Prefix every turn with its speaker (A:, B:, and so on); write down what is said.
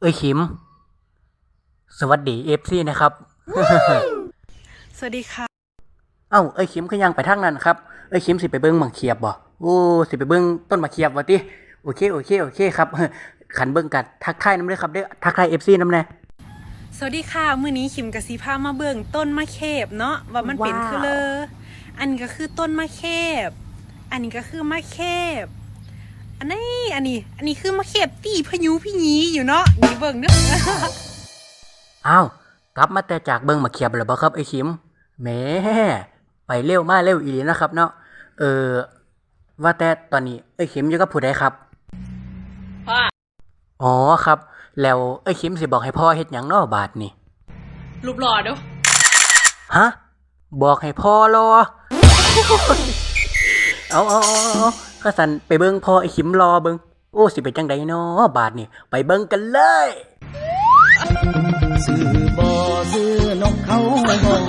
A: เอ้ยขิม สวัสดีเอฟซีนะครับ
B: สวัสดีค่ะ
A: เอ้าเอ้ยขิมก็ยังไปทางนั้นครับ เอ้ยขิมสิไปเบิ้งหมังเขียบบ่โอ้สิไปเบิ้งต้นมะเขียบวะติโอเคโอเคโอเคครับขันเบิ้งกัดทักทายน้ำเลยครับเด้อทักทายเอฟซีน้ำแน่
B: สวัสดีค่ะ มื้อนี้ขิมกับสีพามาเบิ่งต้นมะเขบเนาะว่ามันเป็น
A: ว้าว
B: คือเลออันนี้ก็คือต้นมะเขบอันนี้ก็คือมะเขบ อันนี้อันนี้ อันนี้คือมะเขบตีพายุพี่ยีอยู่เนาะนี่เบิ่งเด้อ
A: อ้าวกลับมาแต่จากเบิ้งหมักเขียบแล้วบ่ครับไอ้ขิมแหมไปเร็วมาเร็วอีหลีนะครับ เนาะเออ ว่าแต่ตอนนี้เอ้ยขิมอยู่กับผู้ใดครับ
B: พ่อ
A: อ๋อครับ แล้วเอ้ยขิมสิบอกให้พ่อเฮ็ดหยังเนอบาทนี่
B: รูปหล่อเด้อ
A: ฮะบอกให้พ่อรอเอาเอาเอา ก็สันไปเบิ้งพ่อไอ้ขิมรอเบิ้งโอ้สิเป็นจังไดเนาะบาทนี่ไปเบิ้งกันเลย
C: ซื้อบ่ซื้อนกเขาห้อง